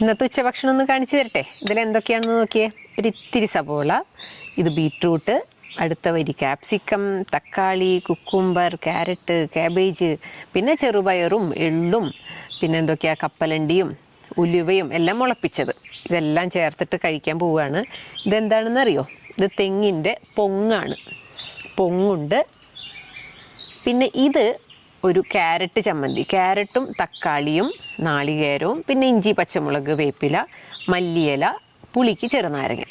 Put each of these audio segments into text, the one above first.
ഇന്നത്തെ ഉച്ചഭക്ഷണം ഒന്ന് കാണിച്ചു തരട്ടെ? ഇതിൽ എന്തൊക്കെയാണെന്ന് നോക്കിയേ. ഒരു ഇത്തിരി സബോള ഇത് ബീട്രൂട്ട് അടുത്ത വരി ക്യാപ്സിക്കം തക്കാളി കുക്കുംബർ ക്യാരറ്റ് കാബേജ് പിന്നെ ചെറുപയറും എള്ളും പിന്നെ എന്തൊക്കെയാ കപ്പലണ്ടിയും ഉലുവയും എല്ലാം മുളപ്പിച്ചത്. ഇതെല്ലാം ചേർത്തിട്ട് കഴിക്കാൻ പോവുകയാണ്. ഇതെന്താണെന്ന് അറിയോ ഇത് തെങ്ങിന്റെ പൊങ്ങാണ്. പൊങ്ങുണ്ട്. പിന്നെ ഇത് ഒരു ക്യാരറ്റ് ചമ്മന്തി. ക്യാരറ്റും തക്കാളിയും നാളികേരവും പിന്നെ ഇഞ്ചി പച്ചമുളക് വേപ്പില മല്ലിയില പുളിക്ക് ചെറുനാരങ്ങ.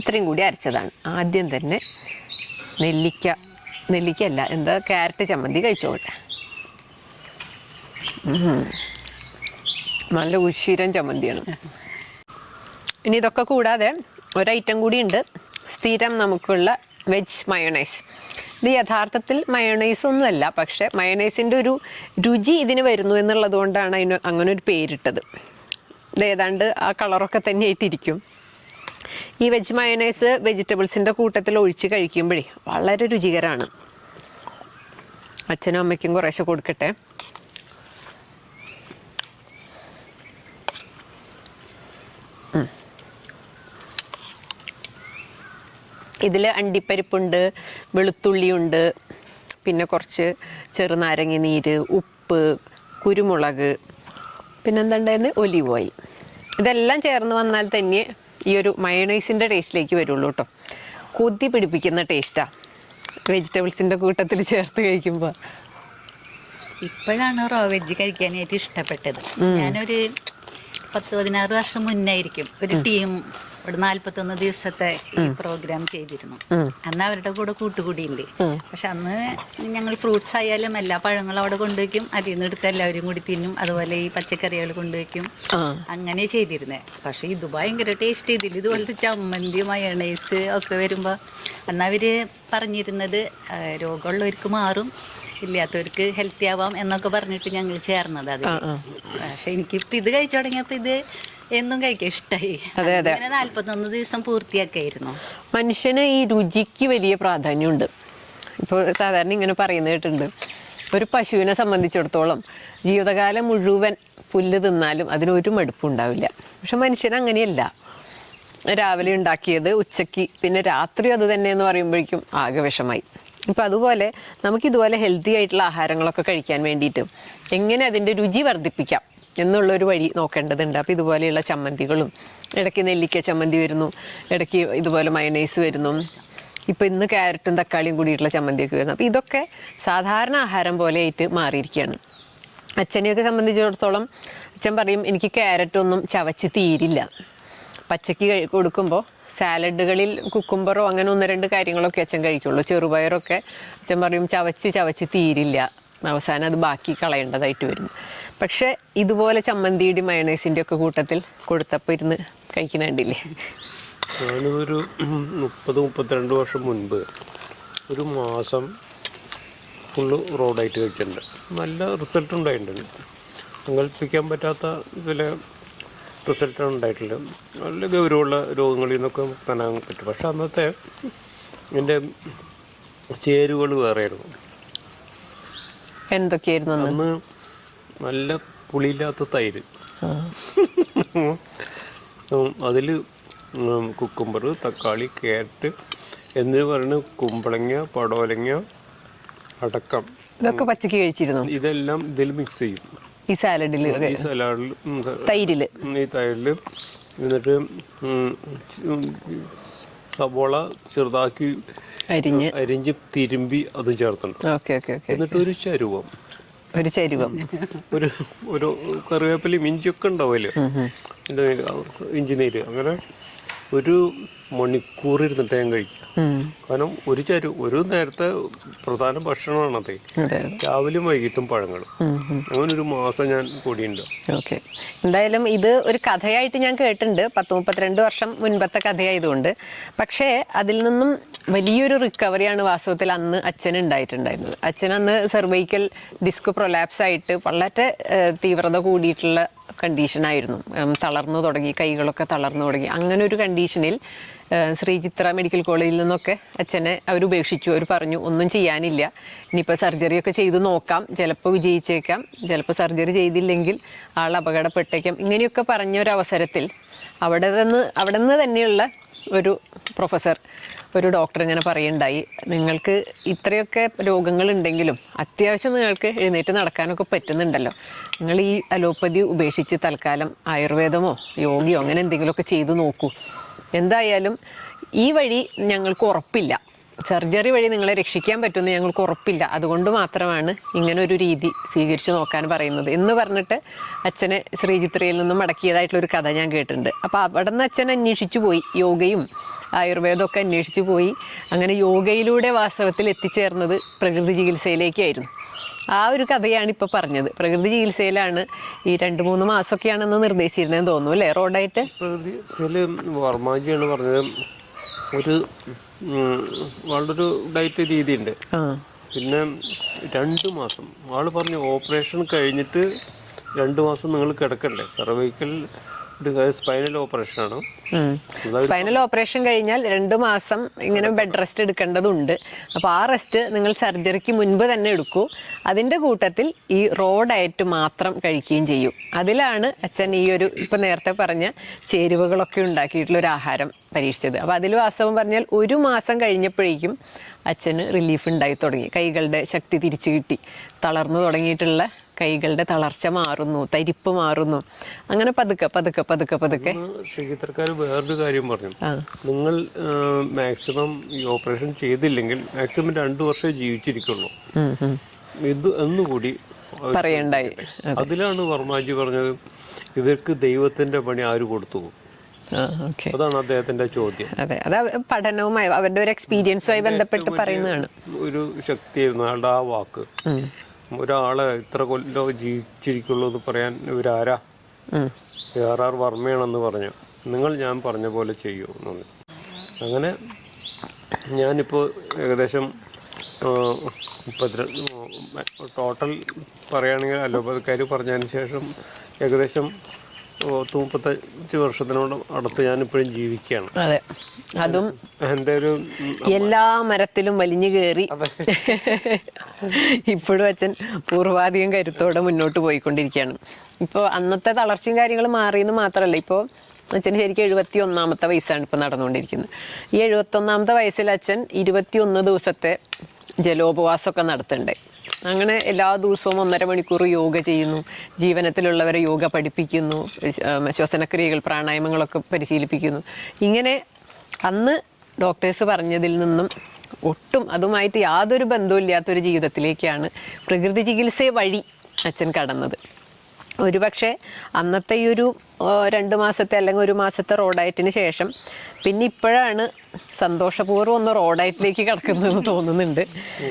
ഇത്രയും കൂടി അരച്ചതാണ്. ആദ്യം തന്നെ നെല്ലിക്ക നെല്ലിക്കല്ല എന്താ ക്യാരറ്റ് ചമ്മന്തി കഴിച്ചോട്ടെ. നല്ല ഉശിരൻ ചമ്മന്തിയാണ്. ഇനി ഇതൊക്കെ കൂടാതെ ഒരൈറ്റം കൂടിയുണ്ട് സ്ഥിരം നമുക്കുള്ള വെജ് മയോണൈസ്. ഇത് യഥാർത്ഥത്തിൽ മയോണൈസ് ഒന്നുമല്ല പക്ഷെ മയോണൈസിന്റെ ഒരു രുചി ഇതിന് വരുന്നു എന്നുള്ളത് കൊണ്ടാണ് അതിന് അങ്ങനെ ഒരു പേരിട്ടത്. ഇത് ഏതാണ്ട് ആ കളറൊക്കെ തന്നെ ആയിട്ടിരിക്കും ഈ വെജ് മയോണൈസ് വെജിറ്റബിൾസിന്റെ കൂട്ടത്തിൽ ഒഴിച്ച് കഴിക്കുമ്പോഴേ വളരെ രുചികരമാണ്. അച്ഛനും അമ്മയ്ക്കും കുറേശ്ശെ കൊടുക്കട്ടെ. ഇതിൽ അണ്ടിപ്പരിപ്പുണ്ട് വെളുത്തുള്ളിയുണ്ട് പിന്നെ കുറച്ച് ചെറുനാരങ്ങ നീര് ഉപ്പ് കുരുമുളക് പിന്നെന്തുണ്ടായിരുന്നു? Olive oil. ഇതെല്ലാം ചേർന്ന് വന്നാൽ തന്നെ ഈ ഒരു മയണൈസിന്റെ ടേസ്റ്റിലേക്ക് വരുള്ളൂ കേട്ടോ. കൊതി പിടിപ്പിക്കുന്ന ടേസ്റ്റാണ് വെജിറ്റബിൾസിന്റെ കൂട്ടത്തിൽ ചേർത്ത് കഴിക്കുമ്പോൾ ഇപ്പോഴാണ് റോ വെജ് കഴിക്കാനായിട്ട് ഇഷ്ടപ്പെട്ടത്. ഞാനൊരു പത്ത് പതിനാറ് വർഷം മുന്നായിരിക്കും ഒരു ടീം ഒരു നാല്പത്തൊന്ന് ദിവസത്തെ ഈ പ്രോഗ്രാം ചെയ്തിരുന്നു. അന്ന് അവരുടെ കൂടെ കൂട്ടുകൂടിയുണ്ട് പക്ഷെ അന്ന് ഞങ്ങൾ ഫ്രൂട്ട്സ് ആയാലും എല്ലാ പഴങ്ങളും അവിടെ കൊണ്ടുവയ്ക്കും. അതിൽ നിന്ന് എടുത്ത് എല്ലാവരും കൂടി തിന്നും. അതുപോലെ ഈ പച്ചക്കറികൾ കൊണ്ടുവയ്ക്കും. അങ്ങനെ ചെയ്തിരുന്നേ. പക്ഷെ ഇത് ഭയങ്കര ടേസ്റ്റ് ഇതിൽ ഇതുപോലത്തെ ചമ്മന്തി മയണൈസ് ഒക്കെ വരുമ്പോൾ അന്ന് അവർ പറഞ്ഞിരുന്നത് രോഗമുള്ളവർക്ക് മാറും ഇല്ലാത്തവർക്ക് ഹെൽത്തി ആവാം എന്നൊക്കെ പറഞ്ഞിട്ട് ഞങ്ങൾ ചേർന്നത് അത്. പക്ഷെ എനിക്കിപ്പോ ഇത് കഴിച്ചു തുടങ്ങിയപ്പോ ഇത് എന്നും കഴിക്കാൻ ഇഷ്ടമായി അതെ, അതെ. നാല്പത്തൊന്ന് ദിവസം പൂർത്തിയാക്കായിരുന്നു. മനുഷ്യന് ഈ രുചിക്ക് വലിയ പ്രാധാന്യമുണ്ട്. ഇപ്പോൾ സാധാരണ ഇങ്ങനെ പറയുന്നത് കേട്ടിട്ടുണ്ട്. ഒരു പശുവിനെ സംബന്ധിച്ചിടത്തോളം ജീവിതകാലം മുഴുവൻ പുല്ല് തിന്നാലും അതിനൊരു മടുപ്പുണ്ടാവില്ല പക്ഷെ മനുഷ്യൻ അങ്ങനെയല്ല. രാവിലെ ഉണ്ടാക്കിയത് ഉച്ചയ്ക്ക് പിന്നെ രാത്രി അത് തന്നെ എന്ന് പറയുമ്പോഴേക്കും ആകെ വിഷമായി. ഇപ്പം അതുപോലെ നമുക്ക് ഇതുപോലെ ഹെൽത്തി ആയിട്ടുള്ള ആഹാരങ്ങളൊക്കെ കഴിക്കാൻ വേണ്ടിയിട്ട് എങ്ങനെ അതിന്റെ രുചി വർദ്ധിപ്പിക്കാം? എന്നുള്ളൊരു വഴി നോക്കേണ്ടതുണ്ട്. അപ്പോൾ ഇതുപോലെയുള്ള ചമ്മന്തികളും ഇടയ്ക്ക് നെല്ലിക്ക ചമ്മന്തി വരുന്നു ഇടയ്ക്ക് ഇതുപോലെ മയണൈസ് വരുന്നു. ഇപ്പം ഇന്ന് ക്യാരറ്റും തക്കാളിയും കൂടിയിട്ടുള്ള ചമ്മന്തിയൊക്കെ വരുന്നു. അപ്പോൾ ഇതൊക്കെ സാധാരണ ആഹാരം പോലെ ആയിട്ട് മാറിയിരിക്കുകയാണ്. അച്ഛനെയൊക്കെ സംബന്ധിച്ചിടത്തോളം അച്ഛൻ പറയും എനിക്ക് ക്യാരറ്റൊന്നും ചവച്ച് തീരില്ല. പച്ചക്ക് കൊടുക്കുമ്പോൾ സാലഡുകളിൽ കുക്കുംബറോ അങ്ങനെ ഒന്ന് രണ്ട് കാര്യങ്ങളൊക്കെ അച്ഛൻ കഴിക്കുള്ളൂ. ചെറുപയറൊക്കെ അച്ഛൻ പറയും ചവച്ച് ചവച്ച് തീരില്ല. അവസാനം അത് ബാക്കി കളയേണ്ടതായിട്ട് വരും പക്ഷേ ഇതുപോലെ ചമ്മന്തിയുടെ മയണൈസിന്റെ ഒക്കെ കൂട്ടത്തിൽ കൊടുത്തപ്പോൾ ഇരുന്ന് കഴിക്കണ കണ്ടില്ലേ? ഞാനിതൊരു മുപ്പത് മുപ്പത്തിരണ്ട് വർഷം മുൻപ് ഒരു മാസം ഫുള്ള് റോഡായിട്ട് കഴിച്ചിട്ടുണ്ട്. നല്ല റിസൾട്ട് ഉണ്ടായിട്ടുണ്ട്. സങ്കല്പിക്കാൻ പറ്റാത്ത ഇതിലെ റിസൾട്ടാണ് ഉണ്ടായിട്ടുള്ളത്. നല്ല ഗൗരവമുള്ള രോഗങ്ങളിൽ നിന്നൊക്കെ തനാൻ പറ്റും. പക്ഷെ അന്നത്തെ എന്റെ ചേരുവകൾ വേറെയായിരുന്നു. എന്തൊക്കെയായിരുന്നു അന്ന്? നല്ല പുളിയില്ലാത്ത തൈര്. അതിൽ കുക്കുംബർ തക്കാളി കാരറ്റ് എന്നിവ പറഞ്ഞ് കുമ്പളങ്ങ പടവലങ്ങ അടക്കം. ഇതൊക്കെ പച്ചക്ക് കഴിച്ചിരുന്നു? ഇതെല്ലാം ഇതിൽ മിക്സ് ചെയ്യും. ഈ സാലഡിൽ ഈ സലാഡിൽ തൈരിൽ ഈ തൈരിൽ എന്നിട്ട് സവോള ചെറുതാക്കി അരിഞ്ഞ്. അരിഞ്ഞ് തിരുമ്പി അതും ചേർത്തുണ്ട് ഓക്കെ ഓക്കെ ഓക്കെ. എന്നിട്ട് ഒരു ചരുവം. ഒരു ചരുവം. ഒരു ഒരു കറിവേപ്പിലയും ഇഞ്ചിയൊക്കെ ഉണ്ടാവുമല്ലോ എന്റെ ഇഞ്ചി നീര് അങ്ങനെ ഒരു മണിക്കൂർ ഇരുന്നിട്ട് ഞാൻ കഴിക്കും കാരണം ഒരു ചരു ഒരു നേരത്തെ പ്രധാന ഭക്ഷണമാണ് അതെ. രാവിലെയും വൈകിട്ടും ഉം. അങ്ങനെ ഒരു മാസം ഞാൻ കൂടിയുണ്ട്. ഓക്കെ. എന്തായാലും ഇത് ഒരു കഥയായിട്ട് ഞാൻ കേട്ടിട്ടുണ്ട് പത്ത് മുപ്പത്തിരണ്ട് വർഷം മുൻപത്തെ കഥയായതുകൊണ്ട്. പക്ഷേ അതിൽ നിന്നും വലിയൊരു റിക്കവറിയാണ് വാസ്തവത്തിൽ അന്ന് അച്ഛന് ഉണ്ടായിട്ടുണ്ടായിരുന്നത്. അച്ഛൻ അന്ന് സെർവൈക്കൽ ഡിസ്ക് പ്രൊലാപ്സ് ആയിട്ട് വളരെ തീവ്രത കൂടിയിട്ടുള്ള കണ്ടീഷൻ ആയിരുന്നു. തളർന്നു തുടങ്ങി കൈകളൊക്കെ തളർന്നു തുടങ്ങി. അങ്ങനെ ഒരു കണ്ടീഷനിൽ ശ്രീചിത്ര മെഡിക്കൽ കോളേജിൽ നിന്നൊക്കെ അച്ഛനെ അവർ ഉപേക്ഷിച്ചു. അവർ പറഞ്ഞു ഒന്നും ചെയ്യാനില്ല. ഇനിയിപ്പോൾ സർജറി ഒക്കെ ചെയ്തു നോക്കാം. ചിലപ്പോൾ വിജയിച്ചേക്കാം. ചിലപ്പോൾ സർജറി ചെയ്തില്ലെങ്കിൽ ആൾ അപകടപ്പെട്ടേക്കാം. ഇങ്ങനെയൊക്കെ പറഞ്ഞ ഒരു അവസരത്തിൽ അവിടെ നിന്ന് അവിടെ നിന്ന് തന്നെയുള്ള ഒരു പ്രൊഫസർ ഒരു ഡോക്ടർ ഇങ്ങനെ പറയുണ്ടായി നിങ്ങൾക്ക് ഇത്രയൊക്കെ രോഗങ്ങൾ ഉണ്ടെങ്കിലും അത്യാവശ്യം നിങ്ങൾക്ക് എഴുന്നേറ്റ് നടക്കാനൊക്കെ പറ്റുന്നുണ്ടല്ലോ. നിങ്ങൾ ഈ അലോപ്പതി ഉപേക്ഷിച്ച് തൽക്കാലം ആയുർവേദമോ യോഗയോ അങ്ങനെ എന്തെങ്കിലുമൊക്കെ ചെയ്തു നോക്കൂ. എന്തായാലും ഈ വഴി ഞങ്ങൾക്ക് ഉറപ്പില്ല. സർജറി വഴി നിങ്ങളെ രക്ഷിക്കാൻ പറ്റുമെന്ന് ഞങ്ങൾക്ക് ഉറപ്പില്ല. അതുകൊണ്ട് മാത്രമാണ് ഇങ്ങനെ ഒരു രീതി സ്വീകരിച്ചു നോക്കാൻ പറയുന്നത്. എന്ന് പറഞ്ഞിട്ട് അച്ഛനെ ശ്രീചിത്രയിൽ നിന്നും മടക്കിയതായിട്ടുള്ള ഒരു കഥ ഞാൻ കേട്ടിട്ടുണ്ട്. അപ്പോൾ അവിടെ നിന്ന് അച്ഛൻ അന്വേഷിച്ചു പോയി. യോഗയും ആയുർവേദമൊക്കെ അന്വേഷിച്ചു പോയി. അങ്ങനെ യോഗയിലൂടെ വാസ്തവത്തിൽ എത്തിച്ചേർന്നത് പ്രകൃതി ചികിത്സയിലേക്കായിരുന്നു. ആ ഒരു കഥയാണ് ഇപ്പോൾ പറഞ്ഞത്. പ്രകൃതി ചികിത്സയിലാണ് ഈ രണ്ട് മൂന്ന് മാസമൊക്കെയാണെന്ന് നിർദ്ദേശിച്ചിരുന്നതെന്ന് തോന്നുന്നു അല്ലേ? റോഡായിട്ട്? പ്രകൃതി പറഞ്ഞത്. ഒരു വളരെ ഡയറ്റ് രീതിയുണ്ട്. പിന്നെ രണ്ട് മാസം ആൾ പറഞ്ഞു ഓപ്പറേഷൻ കഴിഞ്ഞിട്ട് രണ്ട് മാസം നിങ്ങൾ കിടക്കണ്ടേ? സർവൈക്കൽ സ്പൈനൽ ഓപ്പറേഷൻ ആണ്. സ്പൈനൽ ഓപ്പറേഷൻ കഴിഞ്ഞാൽ രണ്ട് മാസം ഇങ്ങനെ ബെഡ് റെസ്റ്റ് എടുക്കേണ്ടതുണ്ട്. അപ്പോൾ ആ റെസ്റ്റ് നിങ്ങൾ സർജറിക്ക് മുൻപ് തന്നെ എടുക്കൂ. അതിന്റെ കൂട്ടത്തിൽ ഈ റോ ഡയറ്റ് മാത്രം കഴിക്കുകയും ചെയ്യൂ. അതിലാണ് അച്ഛൻ ഈ ഒരു ഇപ്പം നേരത്തെ പറഞ്ഞ ചേരുവകളൊക്കെ ഉണ്ടാക്കിയിട്ടുള്ള ഒരു ആഹാരം. പരീക്ഷിച്ചത്. അപ്പോൾ അതിൽ വാസ്തവം പറഞ്ഞാൽ ഒരു മാസം കഴിഞ്ഞപ്പോഴേക്കും അച്ഛന് റിലീഫ് ഉണ്ടായി തുടങ്ങി. കൈകളുടെ ശക്തി തിരിച്ചു കിട്ടി. തളർന്നു തുടങ്ങിയിട്ടുള്ള കൈകളുടെ തളർച്ച മാറുന്നു തരിപ്പ് മാറുന്നു. അങ്ങനെ പതുക്കെ പതുക്കെ പതുക്കെ പതുക്കെ. ക്ഷേത്രക്കാർ വേറൊരു കാര്യം പറഞ്ഞു. നിങ്ങൾ മാക്സിമം ഈ ഓപ്പറേഷൻ ചെയ്തില്ലെങ്കിൽ മാക്സിമം രണ്ടു വർഷം ജീവിച്ചിരിക്കുള്ളൂ. ഇത് എന്നുകൂടി പറയണ്ടായി. അതിലാണ് വർമാജി പറഞ്ഞത്. ഇവർക്ക് ദൈവത്തിന്റെ പണി ആര് കൊടുത്തു? ഓക്കെ അതാണ് അദ്ദേഹത്തിന്റെ ചോദ്യം. അതെ അത് പഠനവുമായി അവരുടെ ഒരു എക്സ്പീരിയൻസുമായി ബന്ധപ്പെട്ട് പറയുന്നതാണ്. ഒരു ശക്തിയായിരുന്നു അയാളുടെ ആ വാക്ക്. ഒരാൾ ഇത്ര കൊല്ലം ജീവിച്ചിരിക്കുള്ളൂ എന്ന് പറയാൻ ഇവരാരാ? എ ആർ ആർ വർമ്മയാണെന്ന് പറഞ്ഞു. നിങ്ങൾ ഞാൻ പറഞ്ഞ പോലെ ചെയ്യൂ എന്ന് പറഞ്ഞു അങ്ങനെ ഞാനിപ്പോൾ ഏകദേശം ആ, മുപ്പത്തിരണ്ട് ടോട്ടൽ പറയുകയാണെങ്കിൽ അലോപ്പതിക്കാർ പറഞ്ഞതിന് ശേഷം ഏകദേശം പത്ത് മുപ്പത്തഞ്ച് വർഷത്തിനോട് അടുത്ത് ഞാനിപ്പോഴും ജീവിക്കുകയാണ്. അതെ. അതും എന്റെ ഒരു എല്ലാ മരത്തിലും വലിഞ്ഞു കയറി. ഇപ്പോഴും അച്ഛൻ പൂർവാധികം കരുത്തോടെ മുന്നോട്ട് പോയിക്കൊണ്ടിരിക്കുകയാണ്. ഇപ്പോൾ അന്നത്തെ തളർച്ചയും കാര്യങ്ങളും മാറിയെന്ന് മാത്രമല്ല ഇപ്പോൾ അച്ഛൻ ശരിക്കും എഴുപത്തി ഒന്നാമത്തെ വയസ്സാണ് ഇപ്പോൾ നടന്നുകൊണ്ടിരിക്കുന്നത്. ഈ എഴുപത്തി ഒന്നാമത്തെ വയസ്സിൽ അച്ഛൻ ഇരുപത്തി ഒന്ന് ദിവസത്തെ ജലോപവാസമൊക്കെ നടത്തുന്നുണ്ടായി അങ്ങനെ എല്ലാ ദിവസവും ഒന്നര മണിക്കൂർ യോഗ ചെയ്യുന്നു. ജീവനത്തിലുള്ളവരെ യോഗ പഠിപ്പിക്കുന്നു. ശ്വസനക്രിയകൾ പ്രാണായാമങ്ങളൊക്കെ പരിശീലിപ്പിക്കുന്നു. ഇങ്ങനെ അന്ന് ഡോക്ടേഴ്സ് പറഞ്ഞതിൽ നിന്നും ഒട്ടും അതുമായിട്ട് യാതൊരു ബന്ധവും ഇല്ലാത്തൊരു ജീവിതത്തിലേക്കാണ് പ്രകൃതി ചികിത്സ വഴി അച്ഛൻ കടന്നത്. ഒരുപക്ഷെ അന്നത്തെ ഈ ഒരു രണ്ട് മാസത്തെ അല്ലെങ്കിൽ ഒരു മാസത്തെ റോഡയറ്റിന് ശേഷം പിന്നെ ഇപ്പോഴാണ് സന്തോഷപൂർവം ഒന്ന് റോഡയറ്റിലേക്ക് കിടക്കുന്നതെന്ന് തോന്നുന്നുണ്ട്.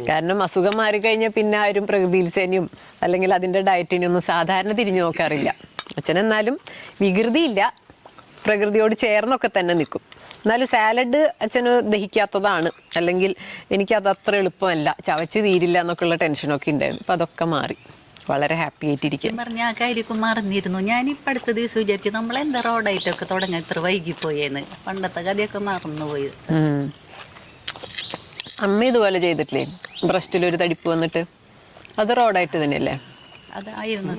കാരണം അസുഖം മാറിക്കഴിഞ്ഞാൽ പിന്നെ ആരും പ്രകൃതിയിൽ സേനയും അല്ലെങ്കിൽ അതിന്റെ ഡയറ്റിനൊന്നും ഒന്നും സാധാരണ തിരിഞ്ഞു നോക്കാറില്ല. അച്ഛൻ എന്നാലും വികൃതിയില്ല. പ്രകൃതിയോട് ചേർന്നൊക്കെ തന്നെ നിൽക്കും. എന്നാലും സാലഡ് അച്ഛന് ദഹിക്കാത്തതാണ്. അല്ലെങ്കിൽ എനിക്കത് അത്ര എളുപ്പമല്ല. ചവച്ച് തീരില്ല എന്നൊക്കെയുള്ള ടെൻഷനൊക്കെ ഉണ്ടായിരുന്നു. അപ്പം അതൊക്കെ മാറി. വളരെ ഹാപ്പി ആയിട്ടിരിക്കും. പറഞ്ഞ ആ കാര്യമൊക്കെ മറന്നിരുന്നു ഞാനിപ്പോൾ അടുത്ത ദിവസം വിചാരിച്ചു നമ്മളെന്താ റോഡായിട്ടൊക്കെ തുടങ്ങാൻ ഇത്ര വൈകിപ്പോയെന്ന് പണ്ടത്തെ കഥയൊക്കെ മറന്നുപോയി. അമ്മ ഇതുപോലെ ചെയ്തിട്ടില്ലേ? ബ്രസ്റ്റിൽ ഒരു തടിപ്പ് വന്നിട്ട്. അത് റോഡായിട്ട് തന്നെയല്ലേ? അതായിരുന്നു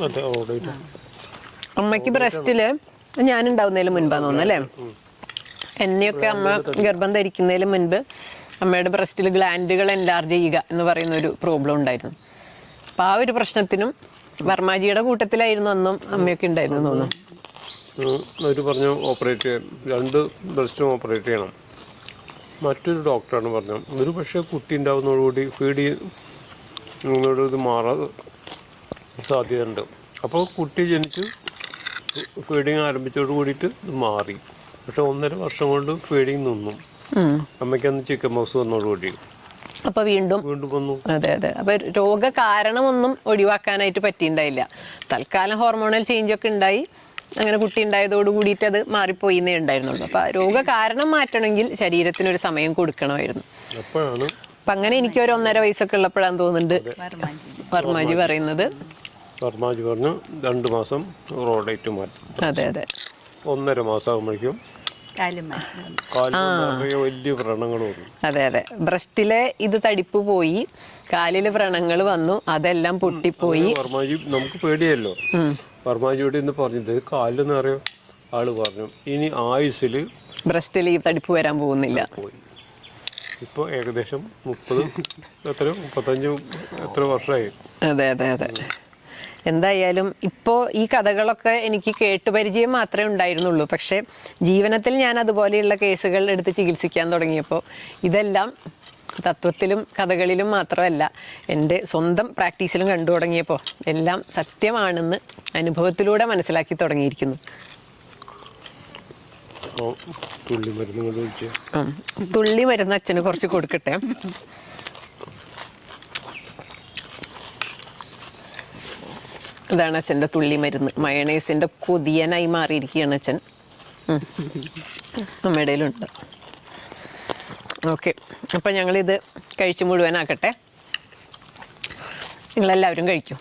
അമ്മയ്ക്ക് ബ്രസ്റ്റിൽ ഞാൻ ഉണ്ടാവുന്നതിന് മുൻപാന്ന് തോന്നുന്നു അല്ലേ? എന്നെയൊക്കെ അമ്മ ഗർഭം ധരിക്കുന്നതിന് മുൻപ് അമ്മയുടെ ബ്രസ്റ്റിൽ ഗ്ലാൻഡുകൾ എൻലാർജ് ചെയ്യുക എന്ന് പറയുന്ന ഒരു പ്രോബ്ലം ഉണ്ടായിരുന്നു. അപ്പം ആ ഒരു പ്രശ്നത്തിനും വർമാജിയുടെ കൂട്ടത്തിലായിരുന്നു അന്നും അമ്മയൊക്കെ ഉണ്ടായിരുന്നു തോന്നുന്നു. അവർ പറഞ്ഞു ഓപ്പറേറ്റ് ചെയ്യാൻ. രണ്ട് ബ്രസ്റ്റും ഓപ്പറേറ്റ് ചെയ്യണം. മറ്റൊരു ഡോക്ടറാണ് പറഞ്ഞത്. ഒരു പക്ഷേ കുട്ടി ഉണ്ടാവുന്നതോടുകൂടി ഫീഡ് ചെയ്യുന്നതോട് ഇത് മാറാൻ സാധ്യതയുണ്ട്. അപ്പോൾ കുട്ടി ജനിച്ച് ഫീഡിങ് ആരംഭിച്ചോട് കൂടിയിട്ട് ഇത് മാറി. പക്ഷെ ഒന്നര വർഷം കൊണ്ട് ഫീഡിങ് നിന്നു. അമ്മയ്ക്കന്ന് ചിക്കൻ ബോക്സ് വന്നതോടുകൂടി അപ്പൊ വീണ്ടും വീണ്ടും വന്നു. അതെ അതെ. അപ്പൊ രോഗകാരണമൊന്നും ഒഴിവാക്കാനായിട്ട് പറ്റിയിട്ടുണ്ടായില്ല തൽക്കാലം ഹോർമോണൽ ചേഞ്ച് ഒക്കെ ഉണ്ടായി. അങ്ങനെ കുട്ടി ഉണ്ടായതോട് കൂടിയിട്ട് അത് മാറിപ്പോയി എന്നേ ഉണ്ടായിരുന്നുള്ളൂ. അപ്പൊ രോഗ കാരണം മാറ്റണമെങ്കിൽ ശരീരത്തിന് ഒരു സമയം കൊടുക്കണമായിരുന്നു. അപ്പൊ അങ്ങനെ എനിക്ക് ഒരു ഒന്നര വയസ്സൊക്കെ ഉള്ളപ്പോഴാന്ന് തോന്നുന്നുണ്ട്. വർമാജി വർമാജി പറയുന്നത്. വർമാജി പറഞ്ഞു രണ്ട് മാസം റോഡേറ്റ് മാറ്റി. അതെ അതെ. ഒന്നര മാസം ആകുമ്പോഴേക്കും വലിയ വ്രണങ്ങൾ അതെ അതെ. ബ്രസ്റ്റിലെ ഇത് തടിപ്പ് പോയി. കാലിൽ വ്രണങ്ങൾ വന്നു. അതെല്ലാം പൊട്ടിപ്പോയി. വർമാജി നമുക്ക് പേടിയല്ലോ. വർമാജിയോട് ഇന്ന് പറഞ്ഞത് കാലിൽ നിറയെ ആൾ പറഞ്ഞു ഇനി ആയുസിൽ ബ്രസ്റ്റിൽ ഈ തടിപ്പ് വരാൻ പോകുന്നില്ല. ഇപ്പൊ ഇപ്പോൾ ഏകദേശം മുപ്പത് എത്ര മുപ്പത്തഞ്ച് എത്ര വർഷമായി? അതെ അതെ അതെ. എന്തായാലും ഇപ്പോൾ ഈ കഥകളൊക്കെ എനിക്ക് കേട്ടുപരിചയം മാത്രമേ ഉണ്ടായിരുന്നുള്ളൂ. പക്ഷേ ജീവനത്തിൽ ഞാൻ അതുപോലെയുള്ള കേസുകൾ എടുത്ത് ചികിത്സിക്കാൻ തുടങ്ങിയപ്പോൾ ഇതെല്ലാം തത്വത്തിലും കഥകളിലും മാത്രമല്ല എന്റെ സ്വന്തം പ്രാക്ടീസിലും കണ്ടു തുടങ്ങിയപ്പോൾ എല്ലാം സത്യമാണെന്ന് അനുഭവത്തിലൂടെ മനസ്സിലാക്കി തുടങ്ങിയിരിക്കുന്നു. തുള്ളി മരുന്ന് അച്ഛന് കുറച്ച് കൊടുക്കട്ടെ? ഇതാണ് അച്ഛന്റെ തുള്ളി മരുന്ന്. മയണൈസിന്റെ കൊതിയനായി മാറിയിരിക്കുകയാണ് അച്ഛൻ. നമ്മുടെ കയ്യിലുണ്ട് ഓക്കെ. അപ്പം ഞങ്ങളിത് കഴിച്ച് മുഴുവനാക്കട്ടെ. നിങ്ങളെല്ലാവരും കഴിക്കും.